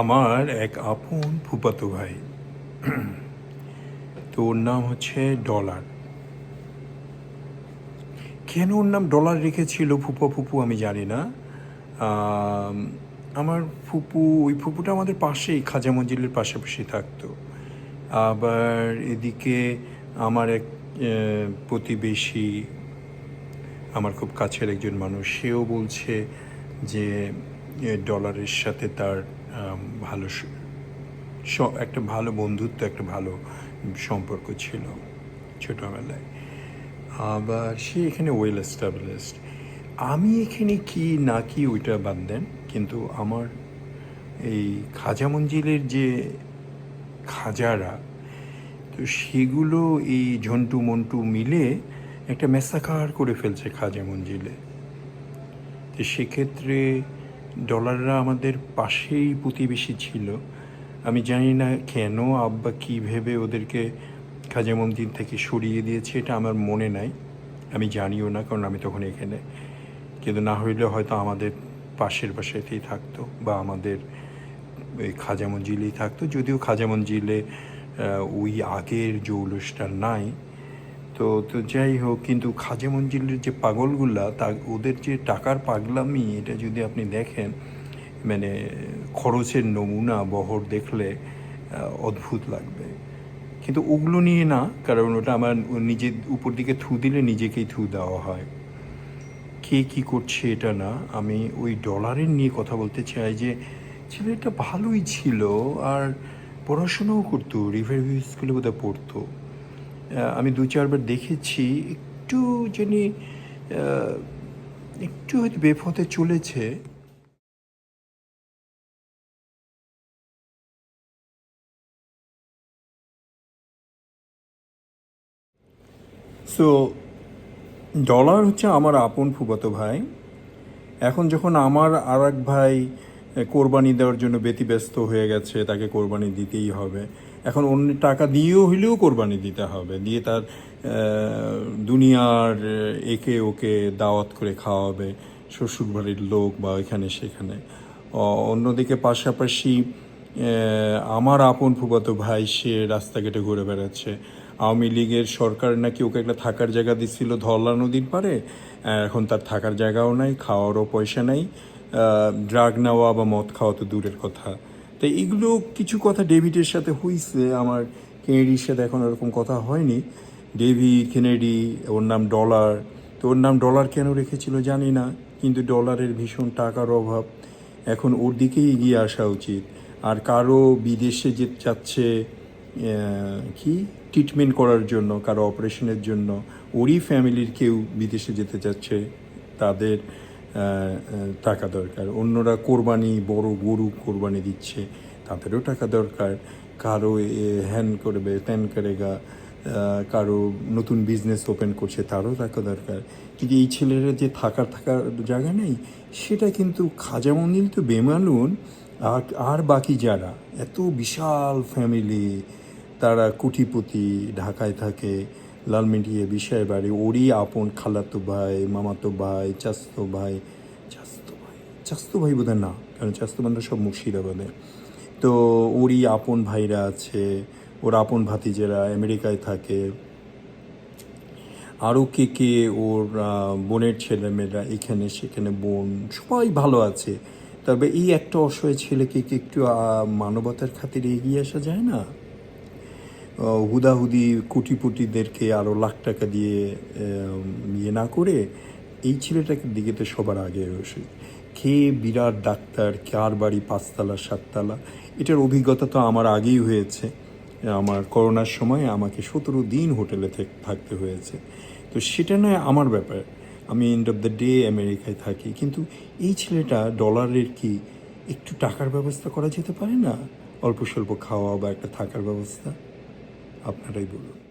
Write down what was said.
আমার এক আপন ফুপাতো ভাই। তো ওর নাম হচ্ছে ডলার। কেন ওর নাম ডলার রেখেছিল ফুপা ফুপু আমি জানি না। আমার ফুপু, ওই ফুপুটা আমাদের পাশেই, খাজা মঞ্জিলের পাশাপাশি থাকতো। আবার এদিকে আমার এক প্রতিবেশী, আমার খুব কাছের একজন মানুষ, সেও বলছে যে ডলারের সাথে তার ভালো একটা ভালো বন্ধুত্ব, একটা ভালো সম্পর্ক ছিল ছোটোবেলায়। আবার সে এখানে ওয়েল এস্টাবলিশড আমি এখানে কি না কি ওইটা বাদ দেন, কিন্তু আমার এই খাজা মঞ্জিলের যে খাজারা, তো সেগুলো এই ঝন্টু মন্টু মিলে একটা মেসাকার করে ফেলছে খাজা মঞ্জিলে। তো সেক্ষেত্রে ডলাররা আমাদের পাশেই প্রতিবেশী ছিল। আমি জানি না কেন আব্বা কী ভেবে ওদেরকে খাজা মন্দির থেকে সরিয়ে দিয়েছে, এটা আমার মনে নাই। আমি জানিও না, কারণ আমি তখন এখানে। কিন্তু না হইলে হয়তো আমাদের পাশের বাসাতেই থাকতো বা আমাদের ওই খাজা মঞ্জিলেই থাকতো। যদিও খাজা মঞ্জিলে ওই আগের জৌলসটা নাই তো তো যাই হোক, কিন্তু খাজে মঞ্জিলের যে পাগলগুলা, তা ওদের যে টাকার পাগলামি, এটা যদি আপনি দেখেন মানে খরচের নমুনা, বহর দেখলে অদ্ভুত লাগবে। কিন্তু ওগুলো নিয়ে না, কারণ ওটা আমার নিজের উপর দিকে থু দিলে নিজেকেই থু দেওয়া হয়। কে কি করছে এটা না? আমি ওই ডলারের নিয়ে কথা বলতে চাই যে, ছেলেটা ভালোই ছিল, আর পড়াশোনাও করতো রিভারভিউ স্কুলে বোধহয় পড়তো। আমি দু চারবার দেখেছি একটু আহ, একটু হয়তো বেফতে চলেছে। সো ডলার হচ্ছে আমার আপন ফুফাতো ভাই। এখন যখন আমার আর এক ভাই কোরবানি দেওয়ার জন্য ব্যতিব্যস্ত হয়ে গেছে, তাকে কোরবানি দিতেই হবে। এখন অন্য টাকা দিয়েও হইলেও কোরবানি দিতে হবে। দিয়ে তার দুনিয়ার একে ওকে দাওয়াত করে খাওয়াবে শ্বশুর বাড়ির লোক বা এখানে সেখানে। অন্যদিকে পাশাপাশি আমার আপন ফুফাতো ভাই, সে রাস্তাঘাটে ঘুরে বেড়াচ্ছে। আওয়ামী লীগের সরকার নাকি ওকে একটা থাকার জায়গা দিচ্ছিল ধরলা নদীর পারে এখন তার থাকার জায়গাও নাই, খাওয়ারও পয়সা নাই। ড্রাগ নেওয়া বা মদ খাওয়া তো দূরের কথা। তো এগুলো কিছু কথা ডেভিডের সাথে হইছে। আমার কেনেডির সাথে এখন ওরকম কথা হয়নি। ডেভি কেনেডি ওর নাম ডলার। তো ওর নাম ডলার কেন রেখেছিল জানি না কিন্তু ডলারের ভীষণ টাকার অভাব। এখন ওর দিকেই এগিয়ে আসা উচিত। আর কারও বিদেশে যে আহ, কি? ট্রিটমেন্ট করার জন্য কারও অপারেশনের জন্য ওরই ফ্যামিলির কেউ বিদেশে যেতে চাচ্ছে তাদের টাকা দরকার। অন্যরা কোরবানি বড় গরু কোরবানি দিচ্ছে তাদেরও টাকা দরকার। কারও হ্যান করবে ত্যান করেগা আহ, কারও নতুন বিজনেস ওপেন করছে তারও টাকা দরকার। কিন্তু এই ছেলেরা যে থাকার থাকার জায়গা নেই সেটা কিন্তু খাজা মন্দির তো বেমালুন আর আর বাকি যারা এত বিশাল ফ্যামিলি তারা কুটিপুতি ঢাকায় থাকে। লালমিটিয়ে বিষয় বাড়ি। ওরই আপন খালাতো ভাই, মামাতো ভাই চাস্তো ভাই চাস্তো ভাই চাস্তো ভাই বোধহয় না, কারণ চাস্তো বান্ধব সব মুর্শিদাবাদে। তো ওরই আপন ভাইরা আছে, ওর আপন ভাতিজেরা আমেরিকায় থাকে। আরও কে কে ওর বোনের ছেলেমেয়েরা এখানে, সেখানে বোন, সবাই ভালো আছে। তবে এই একটা অসহায় ছেলেকে কি একটু মানবতার খাতিরে এগিয়ে আসা যায় না? হুদাহুদি কোটিপতিদেরকে আরও লাখ টাকা দিয়ে ইয়ে না করে এই ছেলেটাকে দিকে তো সবার আগে বসে খেয়ে বিরাট ডাক্তার, কার বাড়ি পাঁচতলা, সাততলা, এটার অভিজ্ঞতা তো আমার আগেই হয়েছে। আমার করোনার সময় আমাকে সতেরো দিন হোটেলে থেক- থাকতে হয়েছে। তো সেটা নয় আমার ব্যাপার। আমি এন্ড অফ দ্য ডে আমেরিকায় থাকি, কিন্তু এই ছেলেটা ডলারের কি একটু টাকার ব্যবস্থা করা যেতে পারে না? অল্প স্বল্প খাওয়া বা একটা থাকার ব্যবস্থা? আপনারাই বলুন।